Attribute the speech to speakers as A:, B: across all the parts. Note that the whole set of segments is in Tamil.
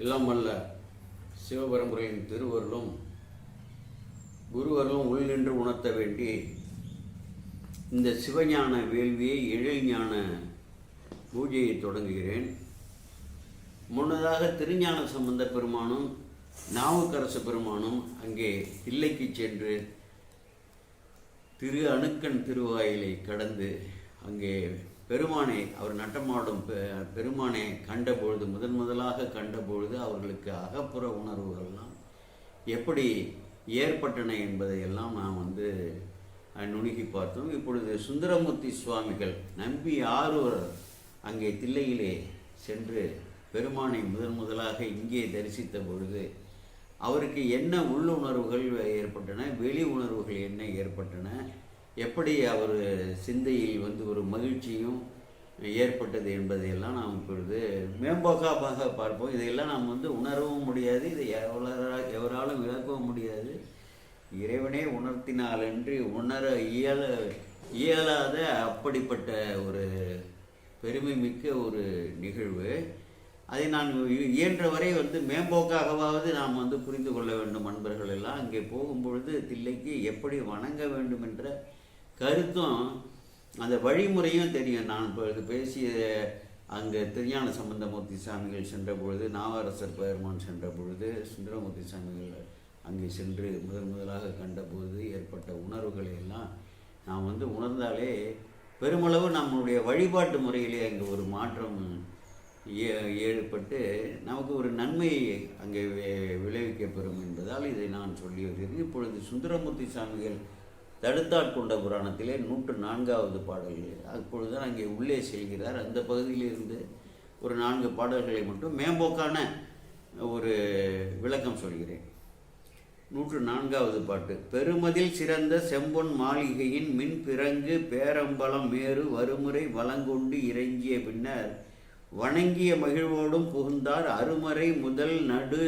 A: எல்லாம் அல்ல. சிவபரம்பரையின் திருவருளும் குருவருளும் உள் நின்று உணர்த்த வேண்டி இந்த சிவஞான வேள்வியை எழில்ஞான பூஜையை தொடங்குகிறேன். முன்னதாக திருஞான சம்பந்த பெருமானும் நாவுக்கரசு பெருமானும் அங்கே தில்லைக்கு சென்று திரு அணுக்கன் திருவாயிலை கடந்து அங்கே பெருமானை அவர் நட்டமாடும் பெ- பெருமானை கண்டபொழுது முதன் முதலாக கண்டபொழுது அவர்களுக்கு அகப்புற உணர்வுகள்லாம் எப்படி ஏற்பட்டன என்பதையெல்லாம் நான் வந்து நுணுகி பார்த்தோம். இப்பொழுது சுந்தரமூர்த்தி சுவாமிகள் நம்பி ஆரூர் அங்கே தில்லையிலே சென்று பெருமானை முதன் முதலாக இங்கே தரிசித்த பொழுது அவருக்கு என்ன உள்ளுணர்வுகள் ஏற்பட்டன வெளி உணர்வுகள் என்ன ஏற்பட்டன எப்படி அவர் சிந்தையில் வந்து ஒரு மகிழ்ச்சியும் ஏற்பட்டது என்பதையெல்லாம் நாம் இப்பொழுது மேம்போக்காக பார்ப்போம். இதையெல்லாம் நாம் வந்து உணரவும் முடியாது இதை எவ்வளோ எவராலும் விளக்கவும் முடியாது. இறைவனே உணர்த்தினாலன்றி உணர இயல இயலாத அப்படிப்பட்ட ஒரு பெருமை மிக்க ஒரு நிகழ்வு. அதை நான் இ- இயன்ற வரை வந்து மேம்போக்காகவாவது நாம் வந்து புரிந்து கொள்ள வேண்டும் அன்பர்கள் எல்லாம் அங்கே போகும்பொழுது தில்லைக்கு எப்படி வணங்க வேண்டும் என்ற கருத்தும் அந்த வழிமுறையும் தெரியும். நான் இப்பொழுது பேசிய அங்கே திருஞான சம்பந்தமூர்த்தி சாமிகள் சென்ற பொழுது நாவரசர் பெருமான் சென்ற பொழுது சுந்தரமூர்த்தி சாமிகள் அங்கே சென்று முதன் முதலாக கண்டபோது ஏற்பட்ட உணர்வுகளை எல்லாம் நாம் வந்து உணர்ந்தாலே பெருமளவு நம்மளுடைய வழிபாட்டு முறையிலே அங்கே ஒரு மாற்றம் ஏ- ஏற்பட்டு நமக்கு ஒரு நன்மை அங்கே விளைவிக்கப்பெறும் என்பதால் இதை நான் சொல்லி வருகிறேன் இப்பொழுது சுந்தரமூர்த்தி சாமிகள் தடுத்தாட்கொண்ட புராணத்திலே நூற்று நான்காவது பாடல்கள். அப்பொழுது அங்கே உள்ளே செல்கிறார். அந்த பகுதியிலிருந்து ஒரு நான்கு பாடல்களை மட்டும் மேம்போக்கான ஒரு விளக்கம் சொல்கிறேன். நூற்று நான்காவது பாட்டு. பெருமதில் சிறந்த செம்பொன் மாளிகையின் மின் பிறங்கு பேரம்பலம் மேறு வறுமுறை வளங்கொண்டு இறங்கிய பின்னர் வணங்கிய மகிழ்வோடும் புகுந்தார் அருமறை முதல் நடு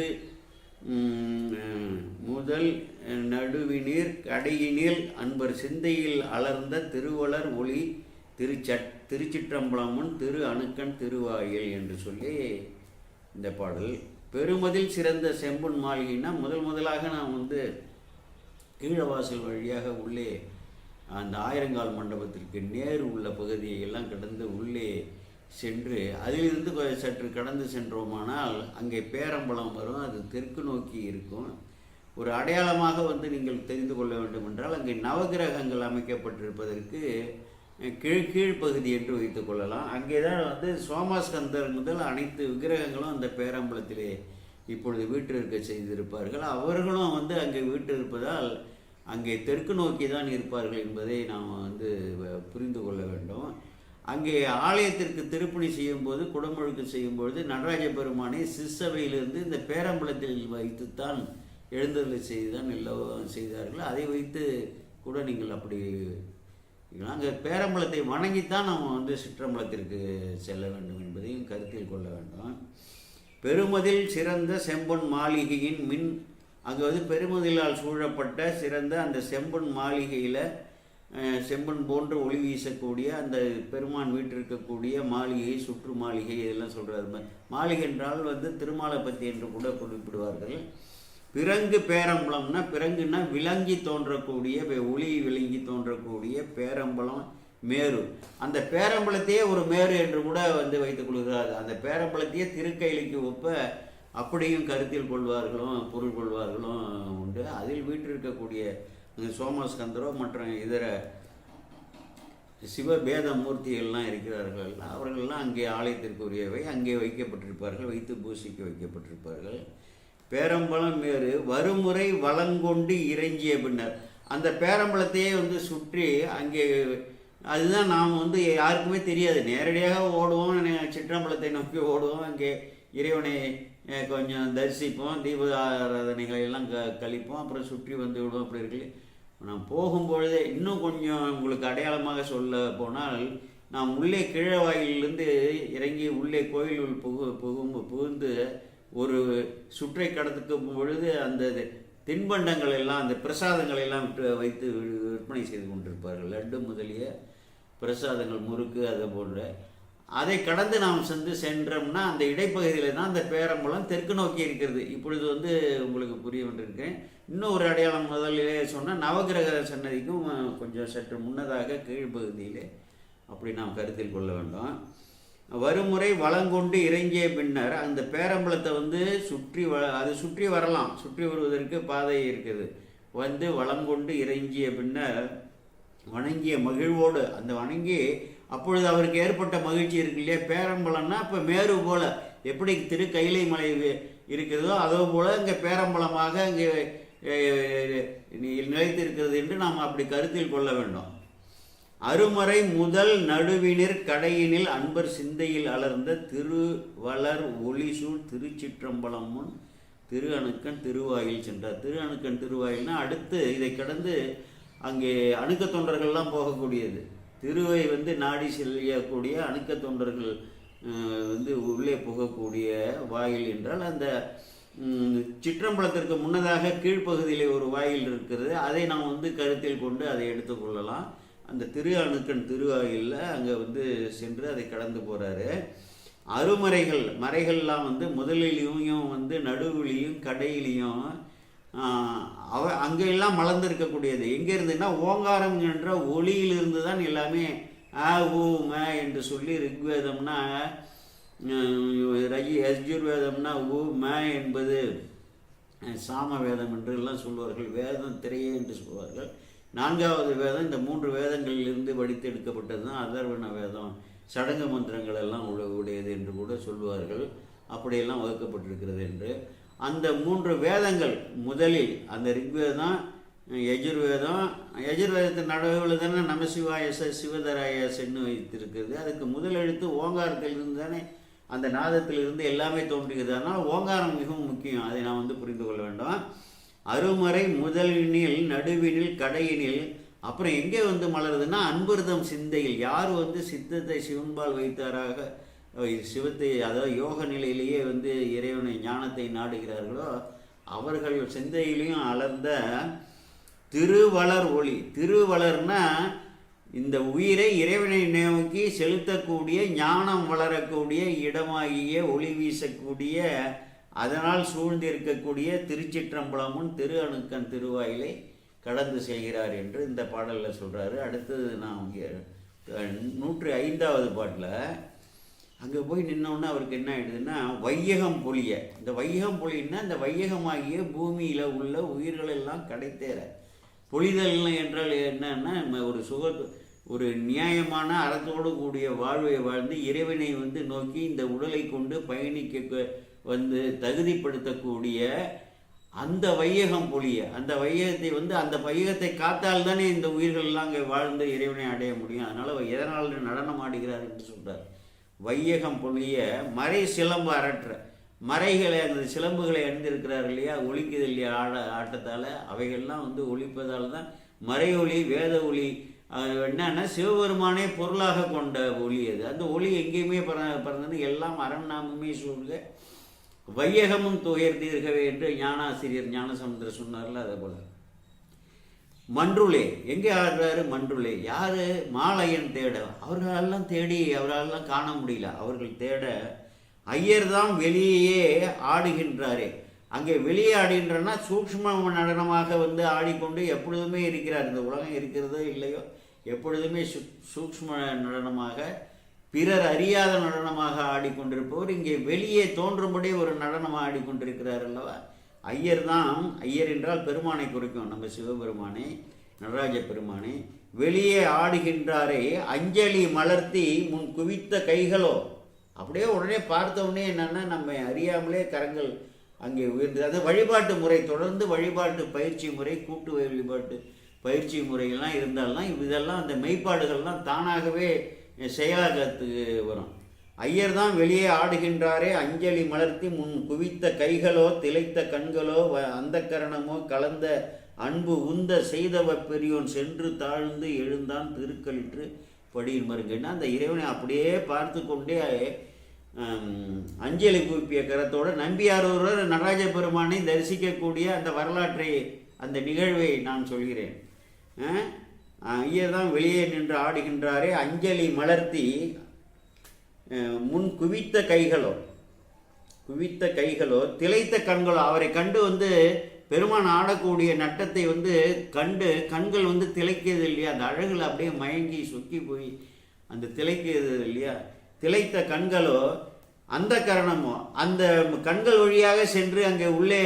A: முதல் நடுவினீர் கடையினில் அன்பர் சிந்தையில் அலர்ந்த திருவளர் ஒளி திருச்சட் திருச்சிற்றம்பலமுன் திரு அணுக்கன் திருவாயில் என்று சொல்லி இந்த பாடல். பெருமதில் சிறந்த செம்பொன் மாளிகைன்னா முதல் முதலாக நான் வந்து கீழவாசல் வழியாக உள்ளே அந்த ஆயிரங்கால் மண்டபத்திற்கு நேர் உள்ள பகுதியை எல்லாம் கடந்து உள்ளே சென்று அதிலிருந்து சற்று கடந்து சென்றோமானால் அங்கே பேரம்பலம் வரும் அது தெற்கு நோக்கி இருக்கும். ஒரு அடையாளமாக வந்து நீங்கள் தெரிந்து கொள்ள வேண்டும் என்றால் அங்கே நவகிரகங்கள் அமைக்கப்பட்டிருப்பதற்கு கீழ் கீழ் கீழ்ப்பகுதி என்று வைத்துக் கொள்ளலாம். அங்கே தான் வந்து சோமாஸ்கந்தர் முதல் அனைத்து விக்கிரகங்களும் அந்த பேரம்பலத்திலே இப்பொழுது வீற்றிருக்க செய்திருப்பார்கள். அவர்களும் வந்து அங்கே வீற்றிருப்பதால் அங்கே தெற்கு நோக்கி தான் இருப்பார்கள் என்பதை நாம் வந்து வ- புரிந்து கொள்ள வேண்டும். அங்கே ஆலயத்திற்கு திருப்பணி செய்யும்போது குடமுழுக்கு செய்யும்பொழுது நடராஜ பெருமானை சிற்சபையிலிருந்து இந்த பேரம்பலத்தில் வைத்துத்தான் எழுந்தருளை செய்து தான் எல்லாம் செய்தார்கள். அதை வைத்து கூட நீங்கள் அப்படி அங்கே பேரம்பலத்தை வணங்கித்தான் நம்ம வந்து சிற்றம்பலத்திற்கு செல்ல வேண்டும் என்பதையும் கருத்தில் கொள்ள வேண்டும். பெருமதில் சிறந்த செம்பொன் மாளிகையின் மின் அங்கே வந்து பெருமதிலால் சூழப்பட்ட சிறந்த அந்த செம்பொன் மாளிகையில் செம்பன் போன்று ஒளி வீசக்கூடிய அந்த பெருமான் வீட்டிருக்கக்கூடிய மாளிகை சுற்று மாளிகை இதெல்லாம் சொல்கிறார் மாளிகை என்றால் வந்து திருமாலப்பத்தி என்று கூட குறிப்பிடுவார்கள். பிறங்கு பேரம்பலம்னா பிறங்குன்னா விளங்கி தோன்றக்கூடிய ஒளி விளங்கி தோன்றக்கூடிய பேரம்பலம் மேரு. அந்த பேரம்பலத்தையே ஒரு மேரு என்று கூட வந்து வைத்துக் கொள்கிறார் அந்த பேரம்பலத்தையே திருக்கைலிக்கு ஒப்ப அப்படியும் கருத்தில் கொள்வார்களும் பொருள் கொள்வார்களும் உண்டு. அதில் வீற்றிருக்கக்கூடிய சோமஸ்கந்தரோ மற்றும் இதர சிவபேத மூர்த்திகள்லாம் இருக்கிறார்கள். அவர்கள்லாம் அங்கே ஆலயத்திற்குரியவை. அங்கே வைக்கப்பட்டிருப்பார்கள். வைத்து பூசிக்க வைக்கப்பட்டிருப்பார்கள். பேரம்பலம் வேறு வருமுறை வளங்கொண்டு இறங்கிய பின்னர். அந்த பேரம்பலத்தையே வந்து சுற்றி அங்கே அதுதான் நாம் வந்து யாருக்குமே தெரியாது. நேரடியாக ஓடுவோம் சிற்றம்பலத்தை நோக்கி ஓடுவோம். அங்கே இறைவனை கொஞ்சம் தரிசிப்போம் தீப ஆராதனைகளை எல்லாம் க கழிப்போம். அப்புறம் சுற்றி வந்து விடுவோம். அப்படி இருக்கு. நான் போகும்பொழுது இன்னும் கொஞ்சம் உங்களுக்கு அடையாளமாக சொல்ல போனால் நாம் உள்ளே கீழவாயிலிருந்து இறங்கி உள்ளே கோயிலுள் புகு புகும் புகுந்து ஒரு சுற்றை கடத்துக்கும் பொழுது அந்த தின்பண்டங்கள் எல்லாம் அந்த பிரசாதங்களை எல்லாம் விட்டு வைத்து விற்பனை செய்து கொண்டிருப்பார்கள். லட்டு முதலிய பிரசாதங்கள் முறுக்கு அதை போன்ற. அதை கடந்து நாம் சென்று சென்றோம்னா அந்த இடைப்பகுதியில் தான் அந்த பேரம்பலம் தெற்கு நோக்கி இருக்கிறது. இப்பொழுது வந்து உங்களுக்கு புரிய வந்திருக்கேன் இன்னும் ஒரு அடையாளம் முதலிலே சொன்னால் நவகிரக சன்னதிக்கும் கொஞ்சம் சற்று முன்னதாக கீழ்ப்பகுதியிலே அப்படி நாம் கருத்தில் கொள்ள வேண்டும். வருமுறை வளங்கொண்டு இறங்கிய பின்னர் அந்த பேரம்பலத்தை வந்து சுற்றி வ அது சுற்றி வரலாம். சுற்றி வருவதற்கு பாதை இருக்குது. வந்து வளங்கொண்டு இறங்கிய பின்னர் வணங்கிய மகிழ்வோடு அந்த வணங்கி அப்பொழுது அவருக்கு ஏற்பட்ட மகிழ்ச்சி இருக்கு இல்லையா? பேரம்பலம்னா இப்போ மேரு போல எப்படி திரு கைலை மலை இருக்கிறதோ அதோ போல் இங்கே பேரம்பலமாக இங்கே நிலைத்திருக்கிறது என்று நாம் அப்படி கருத்தில் கொள்ள வேண்டும். அருமறை முதல் நடுவினிற் கடையினில் அன்பர் சிந்தையில் அலர்ந்த திருவளர் ஒளிசூழ் திருச்சிற்றம்பலம் முன் திரு அணுக்கன் திருவாயில் சென்றார். திரு அணுக்கன் திருவாயில்னா அடுத்து இதை கடந்து அங்கே அணுக்க தொண்டர்கள்லாம் போகக்கூடியது. திருவை வந்து நாடி செல்லக்கூடிய அணுக்க தொண்டர்கள் வந்து உள்ளே போகக்கூடிய வாயில் என்றால் அந்த சிற்றம்பலத்திற்கு முன்னதாக கீழ்ப்பகுதியில் ஒரு வாயில் இருக்கிறது. அதை நாம் வந்து கருத்தில் கொண்டு அதை எடுத்துக்கொள்ளலாம் அந்த திரு அணுக்கன் திருவாயிலில் அங்கே வந்து சென்று அதை கடந்து போகிறாரு அருமறைகள் மறைகள்லாம் வந்து முதலிலையும் வந்து நடுவுலையும் கடையிலையும் அவ அங்கெல்லாம் மலர்ந்திருக்கக்கூடியது. எங்கே இருந்துன்னா ஓங்காரம் என்ற ஒளியிலிருந்து தான் எல்லாமே ஆ ஊ ம என்று சொல்லி ரிக்வேதம்னா ரஜி யஜுர்வேதம்னா ஊ ம என்பது சாம வேதம் என்று எல்லாம் சொல்வார்கள். வேதம் திரையே என்று சொல்வார்கள். நான்காவது வேதம் இந்த மூன்று வேதங்களிலிருந்து வடித்து எடுக்கப்பட்டது தான் அதர்வண வேதம். சடங்கு மந்திரங்கள் எல்லாம் உடையது என்று கூட சொல்வார்கள். அப்படியெல்லாம் வகுக்கப்பட்டிருக்கிறது என்று. அந்த மூன்று வேதங்கள் முதலில் அந்த ரிக்வேதம் யஜுர்வேதம் யஜுர்வேதத்தின் நடுவில் தானே நமசிவாயச சிவதராயசன்னு வைத்திருக்கிறது. அதுக்கு முதல் எழுத்து ஓங்காரத்திலிருந்து தானே அந்த நாதத்திலிருந்து எல்லாமே தோன்றுகிறது. அதனால் ஓங்காரம் மிகவும் முக்கியம். அதை நான் வந்து புரிந்து கொள்ள வேண்டும். அருமறை முதலினில் நடுவினில் கடையினில். அப்புறம் எங்கே வந்து மலருதுன்னா அன்பர்தம் சிந்தையில். யார் வந்து சித்தத்தை சிவன்பால் வைத்தாராக சிவத்தை அதாவது யோக நிலையிலேயே வந்து இறைவனை ஞானத்தை நாடுகிறார்களோ அவர்கள் சிந்தையிலையும் அலர்ந்த திருவளர் ஒளி. திருவளர்னா இந்த உயிரை இறைவனை நோக்கி செலுத்தக்கூடிய ஞானம் வளரக்கூடிய இடமாகிய ஒளி வீசக்கூடிய அதனால் சூழ்ந்திருக்கக்கூடிய திருச்சிற்றம்பலமும் திரு அணுக்கன் திருவாயிலை கடந்து செல்கிறார் என்று இந்த பாடலில் சொல்கிறாரு அடுத்தது நான் இங்கே நூற்றி ஐந்தாவது பாட்டில் அங்கே போய் நின்னோடனே அவருக்கு என்ன ஆயிடுதுன்னா வையகம் பொழிய. இந்த வையகம் பொழின்னா இந்த வையகமாகிய பூமியில் உள்ள உயிர்கள் எல்லாம் கடைத்தேற. பொழிதல் என்றால் என்னன்னா நம்ம ஒரு சுக ஒரு நியாயமான அறத்தோடு கூடிய வாழ்வை வாழ்ந்து இறைவனை வந்து நோக்கி இந்த உடலை கொண்டு பயணிக்க வந்து தகுதிப்படுத்தக்கூடிய அந்த வையகம் பொழிய அந்த வையகத்தை வந்து அந்த வையகத்தை காத்தால் தானே இந்த உயிர்கள்லாம் அங்கே வாழ்ந்து இறைவனை அடைய முடியும். அதனால் எதனால் நடனம் ஆடுகிறார் என்று சொல்கிறார் வையகம் பொழிய மறை சிலம்பு அரற்ற மறைகளை அந்த சிலம்புகளை அணிந்திருக்கிறார் இல்லையா? ஒழிக்குது இல்லையா ஆட ஆட்டத்தால் அவைகள்லாம் வந்து ஒழிப்பதால் தான் மறை ஒளி வேத ஒளி என்னன்னா சிவபெருமானே பொருளாக கொண்ட ஒளி அது. அந்த ஒளி எங்கேயுமே பற பறந்தது. எல்லாம் அரணாமமே சூழ்க வையகமும் துயர்ந்தீர்களே என்று ஞானாசிரியர் ஞானசமுந்தர் சொன்னார்ல அதே போல. மன்றுளே எங்கே ஆடுறாரு மன்றுளே? யாரு? மாலையன் தேட. அவர்களெல்லாம் தேடி அவர்களெல்லாம் காண முடியல. அவர்கள் தேட ஐயர் தான் வெளியே ஆடுகின்றாரே. அங்கே வெளியே ஆடுகின்றனா சூக்ஷ்ம நடனமாக வந்து ஆடிக்கொண்டு எப்பொழுதுமே இருக்கிறார். இந்த உலகம் இருக்கிறதோ இல்லையோ எப்பொழுதுமே சு சூக்ஷ்ம நடனமாக பிறர் அறியாத நடனமாக ஆடிக்கொண்டிருப்பவர். இங்கே வெளியே தோன்றும்படி ஒரு நடனமாக ஆடிக்கொண்டிருக்கிறார் அல்லவா? ஐயர் தான் ஐயர் என்றால் பெருமானை குறிக்கும். நம்ம சிவபெருமானை நடராஜ பெருமானை வெளியே ஆடுகின்றாரே அஞ்சலி மலர்த்தி முன் குவித்த கைகளோ? அப்படியே உடனே பார்த்த உடனே என்னென்னா நம்ம அறியாமலே கரங்கள் அங்கே உயர்ந்து அது வழிபாட்டு முறை. தொடர்ந்து வழிபாட்டு பயிற்சி முறை கூட்டு வழிபாட்டு பயிற்சி முறையெல்லாம் இருந்தால்தான் இதெல்லாம் அந்த மெய்ப்பாடுகள்லாம் தானாகவே செயலாக்கத்துக்கு வரும். ஐயர் தான் வெளியே ஆடுகின்றாரே அஞ்சலி மலர்த்தி முன் குவித்த கைகளோ திளைத்த கண்களோ வ அந்த கரணமோ கலந்த அன்பு உந்த செய்தவ பெரியோன் சென்று தாழ்ந்து எழுந்தான் திருக்கழிற்று படியின் மருங்கன்னா அந்த இறைவனை அப்படியே பார்த்து கொண்டே அஞ்சலி குவிப்பிய கரத்தோட நம்பியார் ஒருவர் நடராஜ பெருமானை தரிசிக்கக்கூடிய அந்த வரலாற்றை அந்த நிகழ்வை நான் சொல்கிறேன். ஐயர் தான் வெளியே நின்று ஆடுகின்றாரே. அஞ்சலி மலர்த்தி முன் குவித்த கைகளோ குவித்த கைகளோ திளைத்த கண்களோ அவரை கண்டு வந்து பெருமான் ஆடக்கூடிய நட்டத்தை வந்து கண்டு கண்கள் வந்து திளைக்கிறது இல்லையா? அந்த அழகில் அப்படியே மயங்கி சொக்கி போய் அந்த திளைக்கிறது இல்லையா? திளைத்த கண்களோ அந்த கரணமோ அந்த கண்கள் வழியாக சென்று அங்கே உள்ளே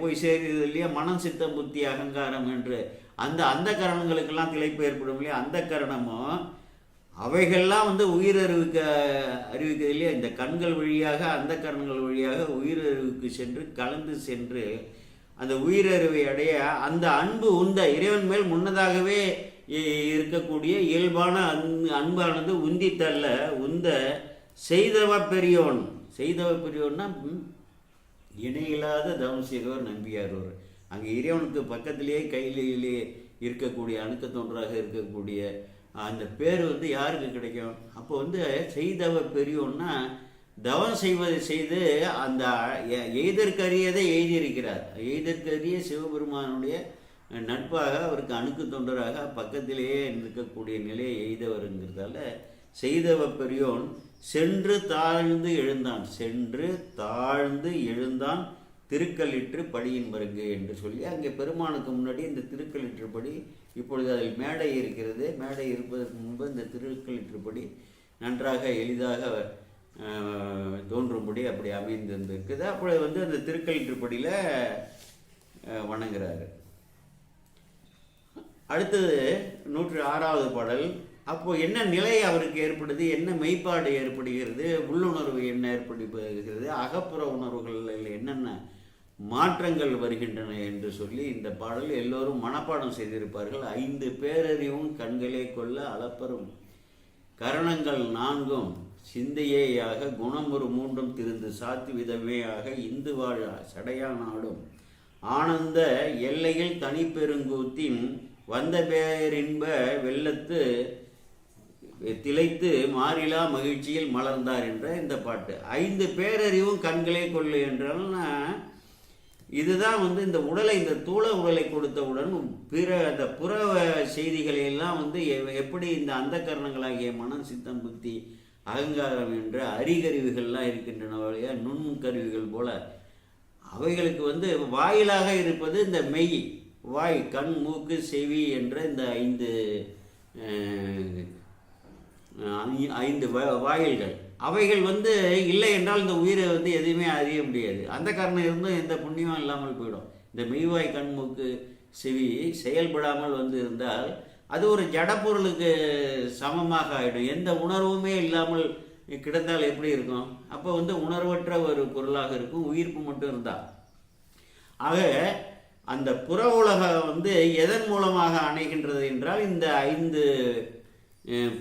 A: போய் சேருது இல்லையா? மனம் சித்தம் புத்தி அகங்காரம் என்று அந்த அந்த கரணங்களுக்கெல்லாம் திளைப்பு ஏற்படும் இல்லையா? அந்த கரணமும் அவைகள்லாம் வந்து உயிரறிவுக்கு அறிவிக்கிறது இல்லையா? இந்த கண்கள் வழியாக அந்த கரணங்கள் வழியாக உயிரறிவுக்கு சென்று கலந்து சென்று அந்த உயிரறிவை அடைய அந்த அன்பு உந்த இறைவன் மேல் முன்னதாகவே இருக்கக்கூடிய இயல்பான அன் அன்பானது உந்தி தள்ள உந்த செய்தவ பெரியோன். செய்தவ பெரியோன்னா இணையில்லாத தவம் செய்தவர் நம்பியாரவர் அங்கே இறைவனுக்கு பக்கத்திலேயே கையிலேயே இருக்கக்கூடிய அணுக்க தொன்றாக இருக்கக்கூடிய அந்த பேர் வந்து யாருக்கு கிடைக்கும்? அப்போ வந்து செய்தவ பெரியோன்னா தவம் செய்வதை செய்து அந்த எ- எய்தற்கரியதை எழுதியிருக்கிறார் எய்தற்கரிய சிவபெருமானுடைய நட்பாக அவருக்கு அணுக்கு தொண்டராக பக்கத்திலேயே இருக்கக்கூடிய நிலையை எய்தவருங்கிறதால செய்தவ பெரியோன் சென்று தாழ்ந்து எழுந்தான். சென்று தாழ்ந்து எழுந்தான். திருக்கலிற்று பழியின் மருங்கு என்று சொல்லி அங்கே பெருமானுக்கு முன்னாடி இந்த திருக்கலிற்றுப்படி இப்பொழுது அதில் மேடை இருக்கிறது. மேடை இருப்பதற்கு முன்பு இந்த திருக்கலிற்றுப்படி நன்றாக எளிதாக தோன்றும்படி அப்படி அமைந்திருந்திருக்குது. அப்பொழுது வந்து அந்த திருக்கலிற்றுப்படியில் வணங்குறாரு. அடுத்தது நூற்றி ஆறாவது பாடல். அப்போது என்ன நிலை அவருக்கு ஏற்படுது? என்ன மெய்ப்பாடு ஏற்படுகிறது? உள்ளுணர்வு என்ன ஏற்படுகிறது? அகப்புற உணர்வுகளில் என்னென்ன மாற்றங்கள் வருகின்றன என்று சொல்லி இந்த பாடல் எல்லோரும் மனப்பாடம் செய்திருப்பார்கள். ஐந்து பேரறிவும் கண்களே கொள்ள அளப்பரும். கரணங்கள் நான்கும் சிந்தையேயாக குணமுறு மூன்றும் திருந்து சாத்து விதமேயாக இந்து வாழ சடையானாடும் ஆனந்த எல்லையில் தனிப்பெருங்கூத்தின் வந்த பேரின்ப வெள்ளத்து திளைத்து மாறிலா மகிழ்ச்சியில் மலர்ந்தார் என்ற இந்த பாட்டு. ஐந்து பேரறிவும் கண்களே கொள்ளு என்றால் இதுதான் வந்து இந்த உடலை இந்த தூள உடலை கொடுத்தவுடன் பிற அந்த புற செய்திகளை எல்லாம் வந்து எ- எப்படி இந்த அந்த கரணங்களாகிய மனம் சித்தம் புத்தி அகங்காரம் என்ற அறிகருவிகள்லாம் இருக்கின்றன வழியாக நுண் கருவிகள் போல அவைகளுக்கு வந்து வாயிலாக இருப்பது இந்த மெய் வாய் கண் மூக்கு செவி என்ற இந்த ஐந்து ஐந்து வாயில்கள். அவைகள் வந்து இல்லை என்றால் இந்த உயிரை வந்து எதுவுமே அறிய முடியாது. அந்த காரணம் இருந்தும் எந்த புண்ணியமும் இல்லாமல் போயிடும். இந்த மெய்வாய் கண் மூக்கு செவி செயல்படாமல் வந்து இருந்தால் அது ஒரு ஜடப்பொருளுக்கு சமமாக ஆகிடும் எந்த உணர்வுமே இல்லாமல் கிடந்தால் எப்படி இருக்கும்? அப்போ வந்து உணர்வற்ற ஒரு பொருளாக இருக்கும். உயிர்ப்பு மட்டும் இருந்தால். ஆக அந்த புற உலகம் வந்து எதன் மூலமாக அணைகின்றது என்றால் இந்த ஐந்து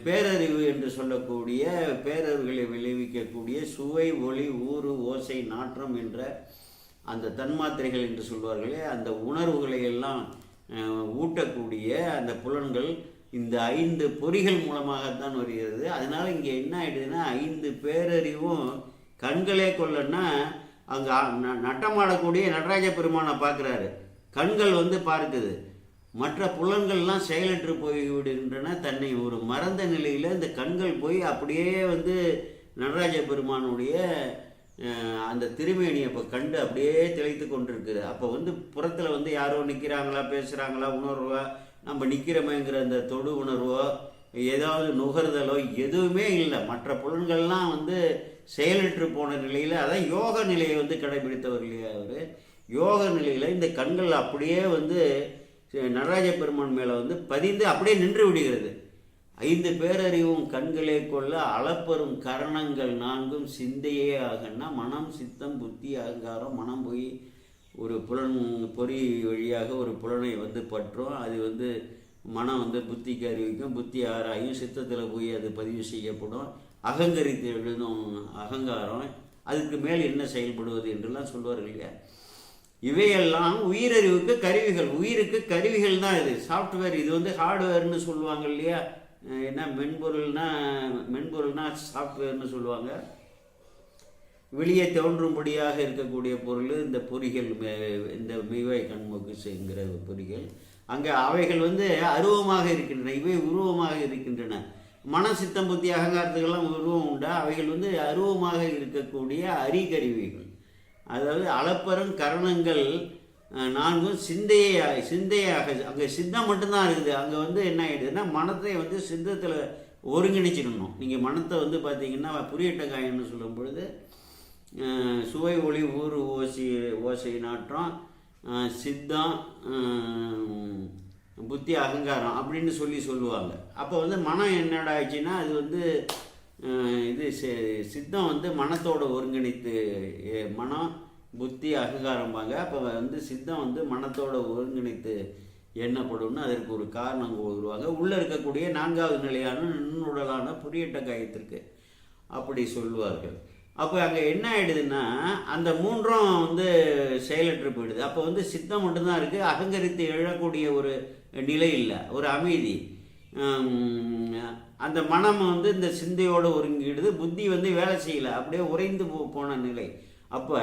A: பேரறிவு என்று சொல்லக்கூடிய பேரறிவுகளை விளைவிக்கக்கூடிய சுவை ஒளி ஊறு ஓசை நாற்றம் என்ற அந்த தன்மாத்திரைகள் என்று சொல்வார்களே அந்த உணர்வுகளை எல்லாம் ஊட்டக்கூடிய அந்த புலன்கள் இந்த ஐந்து பொறிகள் மூலமாகத்தான் வருகிறது. அதனால் இங்கே என்ன ஆகிடுதுன்னா ஐந்து பேரறிவும் கண்களே கொள்ளன்னா அங்கே நட்டமாடக்கூடிய நடராஜ பெருமானை பார்க்குறாரு. கண்கள் வந்து பார்க்குது. மற்ற புலன்கள்லாம் செயலற்று போய் விடுகின்றன தன்னை ஒரு மறந்த நிலையில் இந்த கண்கள் போய் அப்படியே வந்து நடராஜ பெருமானுடைய அந்த திருமேனியை இப்போ கண்டு அப்படியே திளைத்து கொண்டிருக்குது. அப்போ வந்து புறத்தில் வந்து யாரோ நிற்கிறாங்களா பேசுகிறாங்களா உணர்வா? நம்ம நிற்கிறோமேங்கிற அந்த தொடு உணர்வோ ஏதாவது நுகர்தலோ எதுவுமே இல்லை. மற்ற புலன்கள்லாம் வந்து செயலற்று போன நிலையில் அதான் யோக நிலையை வந்து கடைபிடித்தவர் இல்லையா அவர்? யோக நிலையில் இந்த கண்கள் அப்படியே வந்து நடராஜ பெருமான் மேலே வந்து பதிந்து அப்படியே நின்று விடுகிறது. ஐந்து பேரறிவும் கண்களே கொள்ள அளப்பெரும் கரணங்கள் நான்கும் சிந்தையே ஆகன்னா மனம் சித்தம் புத்தி அகங்காரம் மனம் போய் ஒரு புலன் பொறி வழியாக ஒரு புலனை வந்து பற்றும். அது வந்து மனம் வந்து புத்திக்கு அறிவிக்கும். புத்தி ஆராயும். சித்தத்தில் போய் அது பதிவு செய்யப்படும். அகங்கரித்து எழுதும் அகங்காரம். அதுக்கு மேல் என்ன செயல்படுவது என்றெல்லாம் சொல்வார்கள் இல்லையா? இவையெல்லாம் உயிரறிவுக்கு கருவிகள் உயிருக்கு கருவிகள் தான் இது. சாஃப்ட்வேர் இது வந்து ஹார்ட்வேர்னு சொல்லுவாங்க இல்லையா? என்ன மென்பொருள்னா மென்பொருள்னா சாஃப்ட்வேர்னு சொல்லுவாங்க. வெளியே தோன்றும்படியாக இருக்கக்கூடிய பொருள் இந்த பொறிகள் இந்த மெய்வாய் கண்மூக்கு செய்கிற பொறிகள். அங்கே அவைகள் வந்து அருவமாக இருக்கின்றன இவை உருவமாக இருக்கின்றன. மன சித்தம் புத்தி அகங்காரத்துக்கெல்லாம் உருவம் உண்டா. அவைகள் வந்து அருவமாக இருக்கக்கூடிய அரிகருவிகள். அதாவது அளப்பரும் கரணங்கள் நான்கும் சிந்தையை சிந்தையாக அங்கே சித்தம் மட்டும்தான் இருக்குது. அங்கே வந்து என்ன ஆகிடுதுன்னா மனத்தை வந்து சித்தத்தில் ஒருங்கிணைச்சிடணும். நீங்கள் மனத்தை வந்து பார்த்தீங்கன்னா புரியட்ட காயம்னு சொல்லும் பொழுது சுவை ஒளி ஊறு ஓசி ஓசை நாற்றம் சித்தம் புத்தி அகங்காரம் அப்படின்னு சொல்லி சொல்லுவாங்க. அப்போ வந்து மனம் என்னடா ஆச்சுன்னா அது வந்து இது சி- சித்தம் வந்து மனத்தோட ஒருங்கிணைத்து எ- மனம் புத்தி அகங்காரம்பாங்க. அப்போ வந்து சித்தம் வந்து மனத்தோட ஒருங்கிணைத்து எண்ணப்படும்னு அதற்கு ஒரு காரணம் கூறுவாங்க உள்ளே இருக்கக்கூடிய நான்காவது நிலையான நுண்ணுடலான புரியட்ட காயத்திற்கு அப்படி சொல்லுவார்கள் அப்போ அங்கே என்ன ஆகிடுதுன்னா அந்த மூன்றும் வந்து செயலற்று போயிடுது. அப்போ வந்து சித்தம் மட்டும்தான் இருக்குது அகங்கரித்து எழக்கூடிய ஒரு நிலை இல்லை. ஒரு அமைதி. அந்த மனம் வந்து இந்த சிந்தையோடு ஒருங்கிடுது புத்தி வந்து வேலை செய்யலை அப்படியே உறைந்து போ போன நிலை. அப்போ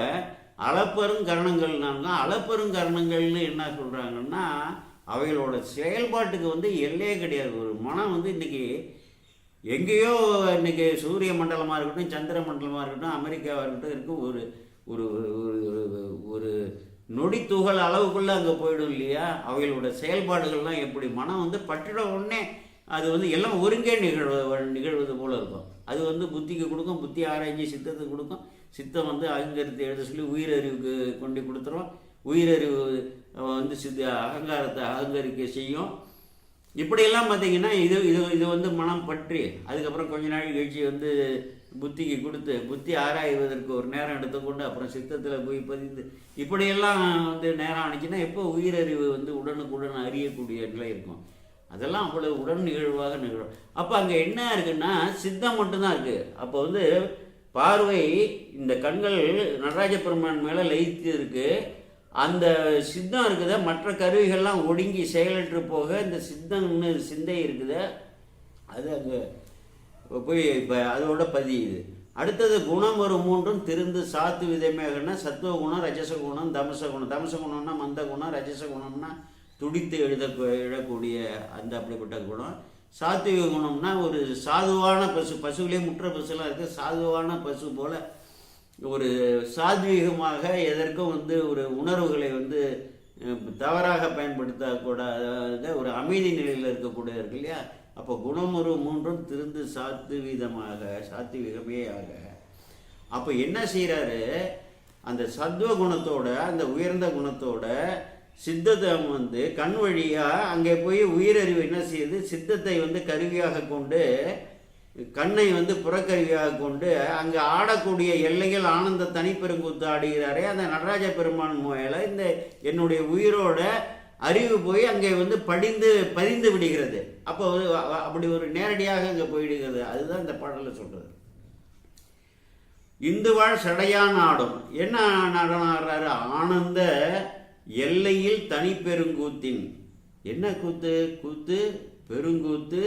A: அளப்பெரும் கரணங்கள்னாங்க அளப்பெரும் கரணங்கள்னு என்ன சொல்கிறாங்கன்னா அவைகளோட செயல்பாட்டுக்கு வந்து எல்லையே கிடையாது. ஒரு மனம் வந்து இன்றைக்கி எங்கேயோ இன்னைக்கு சூரிய மண்டலமாக இருக்கட்டும் சந்திர மண்டலமாக இருக்கட்டும் அமெரிக்காவாக இருக்கட்டும் இருக்கும் ஒரு ஒரு ஒரு- ஒரு ஒரு நொடி துகள் அளவுக்குள்ளே அங்கே போயிடும் இல்லையா? அவைகளோட செயல்பாடுகள்லாம் எப்படி? மனம் வந்து பற்றிட உடனே அது வந்து எல்லாம் ஒருங்கே நிகழ்வு நிகழ்வது போல் இருக்கும். அது வந்து புத்திக்கு கொடுக்கும் புத்தி ஆராய்ச்சி சித்தத்துக்கு கொடுக்கும். சித்தம் வந்து அகங்கரத்தை எழுத சொல்லி உயிரறிவுக்கு கொண்டு கொடுத்துரும். உயிரறிவு வந்து சித்த அகங்காரத்தை அகங்கரிக்க செய்யும். இப்படியெல்லாம் பார்த்தீங்கன்னா இது இது இது வந்து மனம் பற்றி. அதுக்கப்புறம் கொஞ்ச நாள் கழிச்சு வந்து புத்திக்கு கொடுத்து புத்தி ஆராய்வதற்கு ஒரு நேரம் எடுத்துக்கொண்டு அப்புறம் சித்தத்தில் போய் பதிந்து இப்படியெல்லாம் வந்து நேரம் ஆனிச்சுன்னா எப்போ உயிரறிவு வந்து உடனுக்குடன் அறியக்கூடிய நிலை இருக்கும். அதெல்லாம் அவ்வளோ உடன் நிகழ்வாக நிகழும். அப்போ அங்கே என்ன இருக்குன்னா சித்தம் மட்டும்தான் இருக்குது அப்போ வந்து பார்வை இந்த கண்கள் நடராஜ பெருமான் மேலே லயித்து இருக்குது அந்த சித்தம் இருக்குத மற்ற கருவிகள்லாம் ஒடுங்கி செயலற்று போக இந்த சித்தம்னு சிந்தை இருக்குத அது அங்கே போய் இப்போ அதோட பதியுது. அடுத்தது குணம் ஒரு மூன்றும் திருந்து சாத்து விதமேகன்னா சத்துவ குணம் ரஜச குணம் தமச குணம் தமச குணம்னா மந்த குணம் ரஜச குணம்னா துடித்து எழுத எழக்கூடிய அந்த அப்படிப்பட்ட குணம். சாத்விக குணம்னா ஒரு சாதுவான பசு பசுவிலே முற்ற பசுலாம் இருக்குது சாதுவான பசு போல் ஒரு சாத்வீகமாக எதற்கும் வந்து ஒரு உணர்வுகளை வந்து தவறாக பயன்படுத்தக்கூடாத ஒரு அமைதி நிலையில் இருக்கக்கூடிய இருக்கு இல்லையா? அப்போ குணமுறு மூன்றும் திருந்து சாத்துவீதமாக சாத்வீகமே ஆக. அப்போ என்ன செய்கிறாரு அந்த சத்துவ குணத்தோட அந்த உயர்ந்த குணத்தோட சித்தத்தை வந்து கண் வழியாக அங்கே போய் உயிரறிவு என்ன செய்யுது? சித்தத்தை வந்து கருவியாக கொண்டு கண்ணை வந்து புறக்கருவியாக கொண்டு அங்கே ஆடக்கூடிய எல்லைகள் ஆனந்த தனிப்பெருங்கூத்து ஆடுகிறாரே. அந்த நடராஜ பெருமான் மூலையில் இந்த என்னுடைய உயிரோட அறிவு போய் அங்கே வந்து படிந்து பதிந்து விடுகிறது. அப்போ வந்து அப்படி ஒரு நேரடியாக அங்கே போயிடுகிறது. அதுதான் இந்த பாடலில் சொல்கிறது இந்துவாழ் சடையான் ஆடும் என்ன நடனம் ஆடுறாரு? ஆனந்த எல்லையில் தனிப்பெருங்கூத்தின். என்ன கூத்து? கூத்து பெருங்கூத்து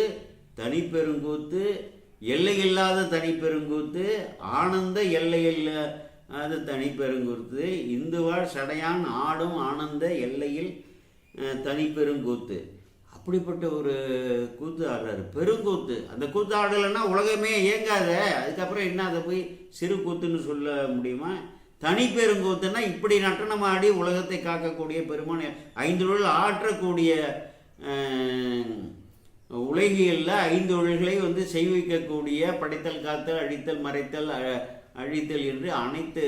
A: தனிப்பெருங்கூத்து எல்லையில்லாத தனிப்பெருங்கூத்து ஆனந்த எல்லையில் அது தனிப்பெருங்கூத்து இந்துவாழ் சடையான் ஆடும் ஆனந்த எல்லையில் தனி தனிப்பெருங்கூத்து. அப்படிப்பட்ட ஒரு கூத்து ஆடுறாரு. பெருங்கூத்து. அந்த கூத்து ஆடலைன்னா உலகமே இயங்காத. அதுக்கப்புறம் என்ன அதை போய் சிறு கூத்துன்னு சொல்ல முடியுமா? தனி பெருங்கூத்துன்னா இப்படி நட்டனம் ஆடி உலகத்தை காக்கக்கூடிய பெருமான் ஐந்து தொழில் ஆற்றக்கூடிய உலகியலில் ஐந்தொழில்களை ஐந்து தொழில்களை வந்து செய்விக்கக்கூடிய படைத்தல் காத்தல் அழித்தல் மறைத்தல் அழித்தல் என்று அனைத்து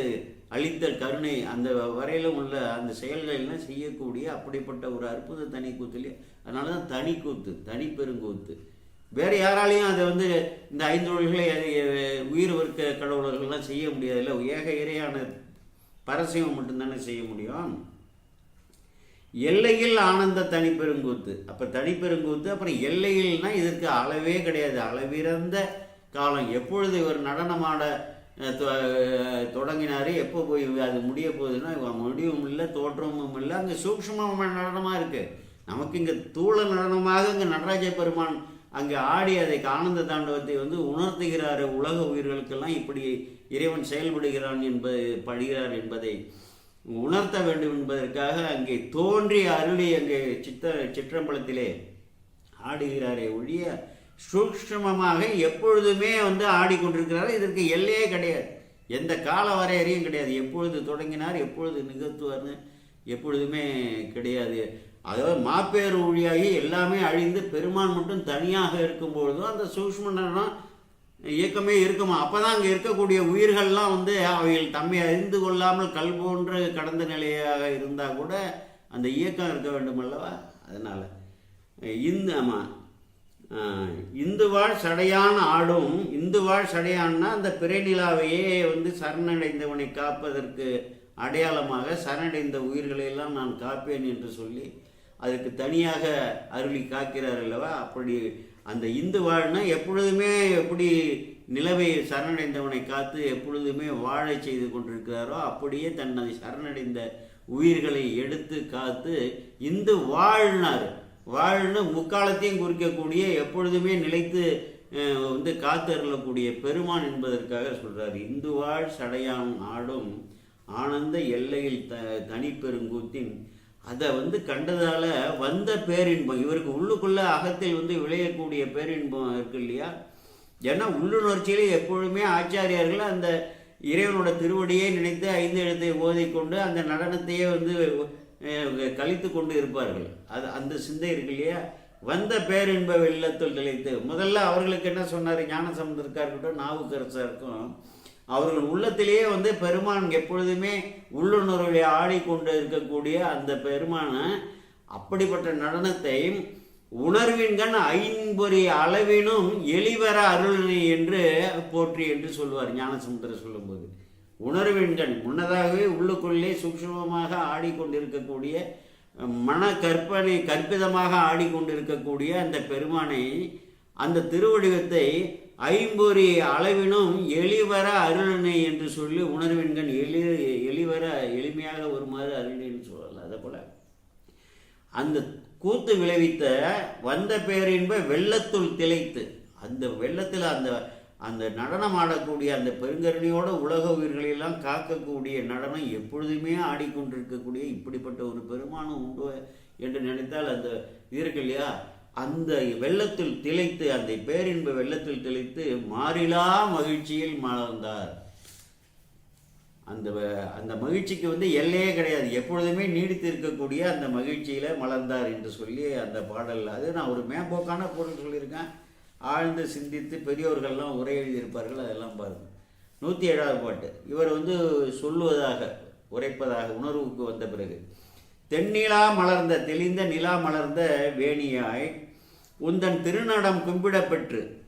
A: அழித்தல் கருணை அந்த வரையிலும் உள்ள அந்த செயல்களெல்லாம் செய்யக்கூடிய அப்படிப்பட்ட ஒரு அற்புத தனி கூத்துலேயே. அதனால தான் தனி கூத்து தனி பெருங்கூத்து. வேறு யாராலையும் அதை வந்து இந்த ஐந்து தொழில்களை உயிர் வர்க்க கடவுளர்கள்லாம் செய்ய முடியாதுல்ல. ஏக இறையான பரசிவம் மட்டும்தானே செய்ய முடியும்? எல்லையில் ஆனந்த தனிப்பெருங்கூத்து. அப்போ தனிப்பெருங்கூத்து அப்புறம் எல்லையில்னா இதற்கு அளவே கிடையாது. அளவிறந்த காலம். எப்பொழுது இவர் நடனமாட தொடங்கினார் தொ- எப்போ போய் அது முடிய போகுதுன்னா முடிவும் இல்லை தோற்றமும் இல்லை அங்கே சூக்ஷம நடனமாக இருக்குது நமக்கு இங்கே தூள நடனமாக இங்கே நடராஜ பெருமான் அங்கே ஆடி அதை ஆனந்த தாண்டவத்தை வந்து உணர்த்துகிறார். உலக உயிர்களுக்கெல்லாம் இப்படி இறைவன் செயல்படுகிறான் என்பது படுகிறார் என்பதை உணர்த்த வேண்டும் என்பதற்காக அங்கே தோன்றி அருளி அங்கே சித்த சிற்றம்பலத்திலே ஆடுகிறாரே ஒழிய சூக்ஷமமாக எப்பொழுதுமே வந்து ஆடிக்கொண்டிருக்கிறார். இதற்கு எல்லையே கிடையாது. எந்த கால வரையறையும் கிடையாது. எப்பொழுது தொடங்கினார் எப்பொழுது நிகழ்த்துவார்னு எப்பொழுதுமே கிடையாது. அதாவது மாப்பேறு ஒழியாகி எல்லாமே அழிந்து பெருமான் மட்டும் தனியாக இருக்கும்பொழுதும் அந்த சூக்ஷ்ம இயக்கமே இருக்குமா? அப்போ தான் அங்கே இருக்கக்கூடிய உயிர்கள்லாம் வந்து அவைகள் தம்மை அறிந்து கொள்ளாமல் கல் போன்று கடந்த நிலையாக இருந்தால் கூட அந்த இயக்கம் இருக்க வேண்டும் அல்லவா? அதனால் இந்து ஆமாம் இந்துவாழ் சடையான் ஆடும். இந்துவாழ் சடையான்னா அந்த பிறைநிலாவையே வந்து சரணடைந்தவனை காப்பதற்கு அடையாளமாக சரணடைந்த உயிர்களை எல்லாம் நான் காப்பேன் என்று சொல்லி அதற்கு தனியாக அருளி காக்கிறார் அல்லவா? அப்படி அந்த இந்து வாழ்னா எப்பொழுதுமே எப்படி நிலவை சரணடைந்தவனை காத்து எப்பொழுதுமே வாழச் செய்து கொண்டிருக்கிறாரோ அப்படியே தன்னை சரணடைந்த உயிர்களை எடுத்து காத்து இந்து வாழ்னார். வாழ்னு முக்காலத்தையும் குறிக்கக்கூடிய எப்பொழுதுமே நிலைத்து வந்து காத்தருளக்கூடிய பெருமான் என்பதற்காக சொல்றார். இந்து வாழ் சடையான் ஆடும் ஆனந்த எல்லையில் த தனிப்பெருங்கூத்தின் அதை வந்து கண்டதால் வந்த பேரின்பம் இவருக்கு உள்ளுக்குள்ளே அகத்தில் வந்து விளையக்கூடிய பேரின்பம் இருக்கு இல்லையா? ஏன்னா உள்ளுணர்ச்சியிலே எப்பொழுதுமே ஆச்சாரியார்கள் அந்த இறைவனோட திருவடியை நினைத்து ஐந்து எழுத்தை ஓதிக்கொண்டு அந்த நடனத்தையே வந்து கழித்து கொண்டு இருப்பார்கள். அது அந்த சிந்தை இருக்கு இல்லையா? வந்த பேரின்ப வெள்ளத்தில் நிலைத்து முதல்ல அவர்களுக்கு என்ன சொன்னார்? ஞானசம்பந்தருக்கா இருக்கட்டும் நாவுக்கரசாக இருக்கும் அவர்கள் உள்ளத்திலேயே வந்து பெருமான் எப்பொழுதுமே உள்ளுணர்வை ஆடிக்கொண்டு இருக்கக்கூடிய அந்த பெருமான அப்படிப்பட்ட நடனத்தை உணர்வின்கண் ஐம்பொறி அளவினும் எளிவர அருள்னி என்று போற்றி என்று சொல்லுவார் ஞானசமுத்திர சொல்லும்போது. உணர்வின்கண் முன்னதாகவே உள்ளுக்குள்ளே சூக்ஷ்மமாக ஆடிக்கொண்டிருக்கக்கூடிய மன கற்பனை கற்பிதமாக ஆடிக்கொண்டிருக்கக்கூடிய அந்த பெருமானை அந்த திருவடிவத்தை ஐம்பொறி அளவினும் எளிவர அருளனை என்று சொல்லி உணர்வின்கண் எளி எளிவர எளிமையாக வருமாறு அருளின்னு சொல்லலாம் அதை போல. அந்த கூத்து விளைவித்த வந்த பேரின்ப வெள்ளத்துள் திளைத்து அந்த வெள்ளத்தில் அந்த அந்த நடனம் ஆடக்கூடிய அந்த பெருங்கருணையோட உலக உயிர்களையெல்லாம் காக்கக்கூடிய நடனம் எப்பொழுதுமே ஆடிக்கொண்டிருக்கக்கூடிய இப்படிப்பட்ட ஒரு பெருமானம் உண்டு என்று நினைத்தால் அந்த இது இருக்கு இல்லையா அந்த வெள்ளத்தில் திளைத்து அந்த பேரின்ப வெள்ளத்தில் திளைத்து மாறிலா மகிழ்ச்சியில் மலர்ந்தார். அந்த அந்த மகிழ்ச்சிக்கு வந்து எல்லையே கிடையாது. எப்பொழுதுமே நீடித்து இருக்கக்கூடிய அந்த மகிழ்ச்சியில் மலர்ந்தார் என்று சொல்லி அந்த பாடல். அது நான் ஒரு மேம்போக்கான பொருள் சொல்லியிருக்கேன். ஆழ்ந்து சிந்தித்து பெரியோர்கள்லாம் உரை எழுதியிருப்பார்கள் அதெல்லாம் பாருங்கள் நூற்றி ஏழாவது பாட்டு. இவர் வந்து சொல்லுவதாக உரைப்பதாக உணர்வுக்கு வந்த பிறகு தென்னிலா மலர்ந்த தெளிந்த நிலா மலர்ந்த வேணியாய் உந்தன் திருநடம் கும்பிடப்பெற்று.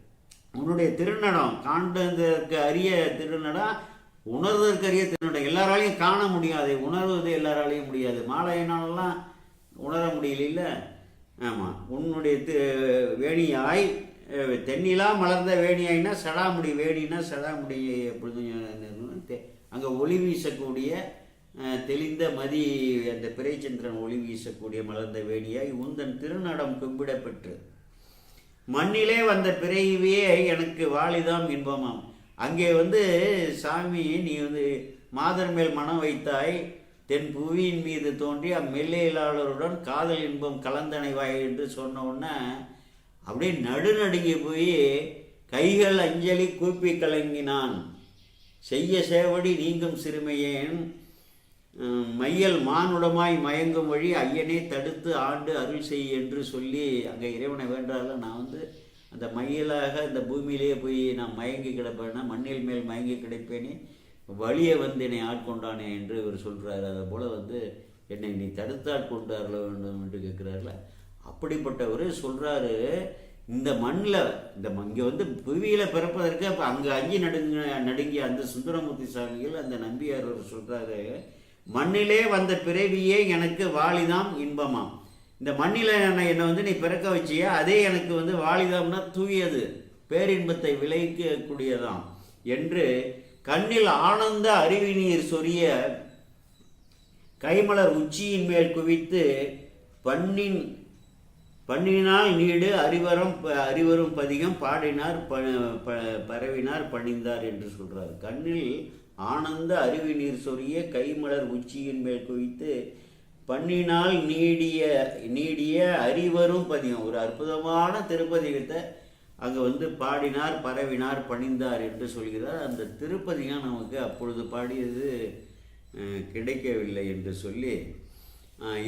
A: உன்னுடைய திருநடம் காண்பதற்கு அரிய திருநடம் உணர்வதற்கு அரிய திருநடம் எல்லாராலையும் காண முடியாது. உணர்வது எல்லாராலையும் முடியாது. மாலையினாலெல்லாம் உணர முடியல ஆமாம் உன்னுடைய தி- வேணியாய் தென்னிலாம் மலர்ந்த வேணியாய்னா சடாமுடி வேணினா சடாமுடி எப்பொழுதும் அங்கே ஒளி வீசக்கூடிய தெளிந்த மதி அந்த பிறைச்சந்திரன் ஒளி வீசக்கூடிய மலர்ந்த வேணியாய் உந்தன் திருநடம் கும்பிடப்பெற்று. மண்ணிலே வந்த பிறவியே எனக்கு வாலிதாம் இன்பமாம். அங்கே வந்து சாமி நீ வந்து மாதர் மேல் மனம் வைத்தாய். தென் புவியின் மீது தோன்றி அம்மெல்லையிலாளருடன் காதல் இன்பம் கலந்தணைவாய் என்று சொன்ன உடனே அப்படியே நடுநடுங்கி போய் கைகள் அஞ்சலி கூப்பி கலங்கினான். செய்ய சேவடி நீங்கும் சிறுமையேன். மையல் மானுடமாய் மயங்கும் வழி ஐயனே தடுத்து ஆண்டு அருள் செய் என்று சொல்லி அங்கே இறைவனை வேண்டால நான் வந்து அந்த மையலாக இந்த பூமியிலே போய் நான் மயங்கி கிடப்பேனா மண்ணில் மேல் மயங்கி கிடைப்பேனே வழியை வந்து என்னை ஆட்கொண்டானே என்று இவர் சொல்கிறாரு அதை போல் வந்து என்னை நீ தடுத்து ஆட்கொண்டு அருள வேண்டும் என்று கேட்குறாருல. அப்படிப்பட்டவர் சொல்கிறாரு இந்த மண்ணில் இந்த இங்கே வந்து புவியில் பிறப்பதற்கு அப்போ அங்கே அஞ்சி நடுங்க நடுங்கிய அந்த சுந்தரமூர்த்தி சாமிகள் அந்த நம்பியார் அவர் சொல்கிறாரு மண்ணிலே வந்த பிறவியே எனக்கு வாலிதாம் இன்பமாம். இந்த மண்ணில் என்னை என்னை வந்து நீ பிறக்க வச்சியா அதே எனக்கு வந்து வாலிதாம்னா தூயது பேரின்பத்தை விளைவிக்கக்கூடியதாம். என்று கண்ணில் ஆனந்த அறிவிநீர் சொரிய கைமலர் உச்சியின் மேல் குவித்து பண்ணின் பண்ணினால் நீடு அறிவரம் ப- அறிவரும் பதிகம் பாடினார் ப ப- பரவினார் பணிந்தார் என்று சொல்றார். கண்ணில் ஆனந்த அருவி நீர் சொரிய கைமலர் உச்சியின் மேல் குவித்து பண்ணினால் நீடிய நீடிய அறிவரும் பதியம். ஒரு அற்புதமான திருப்பதிகத்தை அங்கே வந்து பாடினார் பரவினார் பணிந்தார் என்று சொல்கிறார். அந்த திருப்பதிகம் நமக்கு அப்பொழுது பாடியது கிடைக்கவில்லை என்று சொல்லி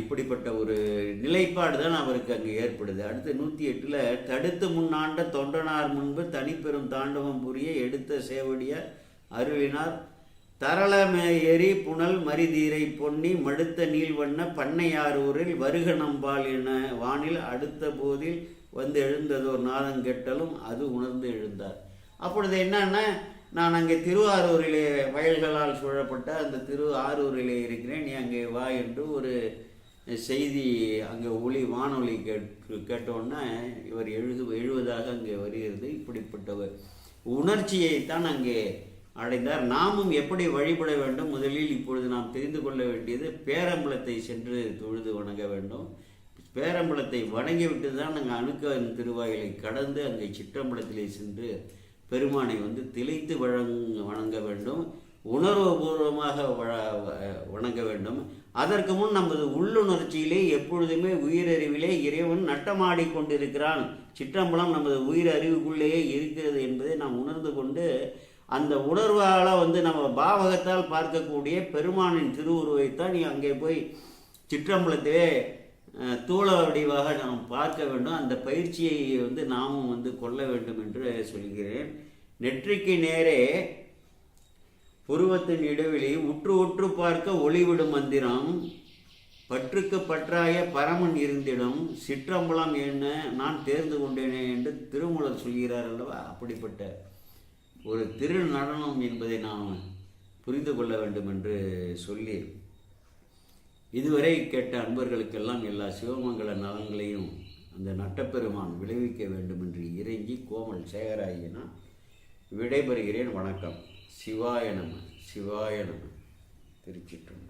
A: இப்படிப்பட்ட ஒரு நிலைப்பாடு தான் அவருக்கு அங்கே ஏற்படுது. அடுத்து நூற்றி எட்டில் தடுத்து முன்னாண்ட தொண்டனார் முன்பு தனிப்பெரும் தாண்டவம் புரிய எடுத்த சேவடியார் அருளினார். தரளமேயரி புனல் மரிதீரை பொன்னி மடுத்த நீள்வண்ண பண்ணையாரூரில் வருகணம்பால் என வானில் அடுத்த போதில் வந்து எழுந்ததோர் நாதம் கெட்டலும் அது உணர்ந்து எழுந்தார். அப்பொழுது என்னன்னா? நான் அங்கே திருவாரூரிலே வயல்களால் சூழப்பட்ட அந்த திரு ஆரூரிலே இருக்கிறேன். நீ அங்கே வா என்று ஒரு செய்தி அங்கே ஒளி வானொலி கேட்டு கேட்டோன்னே இவர் எழுது எழுவதாக அங்கே வருகிறது. இப்படிப்பட்ட உணர்ச்சியைத்தான் அங்கே அடைந்தார். நாமும் எப்படி வழிபட வேண்டும்? முதலில் இப்பொழுது நாம் தெரிந்து கொள்ள வேண்டியது பேரம்பலத்தை சென்று தொழுது வணங்க வேண்டும். பேரம்பலத்தை வணங்கிவிட்டு தான் நாங்கள் அணுக்கன் திருவாயிலை கடந்து அங்கே சிற்றம்பலத்திலே சென்று பெருமானை வந்து திளைத்து வழங் வணங்க வேண்டும். உணர்வுபூர்வமாக வ- வணங்க வேண்டும். அதற்கு முன் நமது உள்ளுணர்ச்சியிலே எப்பொழுதுமே உயிரறிவிலே இறைவன் நட்டமாடி கொண்டிருக்கிறான். சிற்றம்பலம் நமது உயிர் அறிவுக்குள்ளேயே இருக்கிறது என்பதை நாம் உணர்ந்து கொண்டு அந்த உணர்வால் வந்து நம்ம பாவகத்தால் பார்க்கக்கூடிய பெருமானின் திருவுருவைத்தான் நீ அங்கே போய் சிற்றம்பலத்திலே தூள வடிவாக நாம் பார்க்க வேண்டும். அந்த பயிற்சியை வந்து நாமும் வந்து கொள்ள வேண்டும் என்று சொல்கிறேன். நெற்றிக்கு நேரே புருவத்தின் இடைவெளி உற்று உற்று பார்க்க ஒளிவிடும் மந்திரம் பற்றுக்கு பற்றாய பரமன் இருந்திடம் சிற்றம்பலம் என்ன நான் தேர்ந்து கொண்டேனே என்று திருமூலர் சொல்கிறார் அல்லவா? அப்படிப்பட்ட ஒரு திரு நடனம் என்பதை நாம் புரிந்து கொள்ள வேண்டும் என்று சொல்லி இதுவரை கேட்ட அன்பர்களுக்கெல்லாம் எல்லா சிவமங்கல நலன்களையும் அந்த நட்டப்பெருமான் விளைவிக்க வேண்டும் என்று இறங்கி கோமல் சேகராயினா விடைபெறுகிறேன். வணக்கம். சிவாய நம. சிவாய நம. திருச்சிற்றம்பலம்.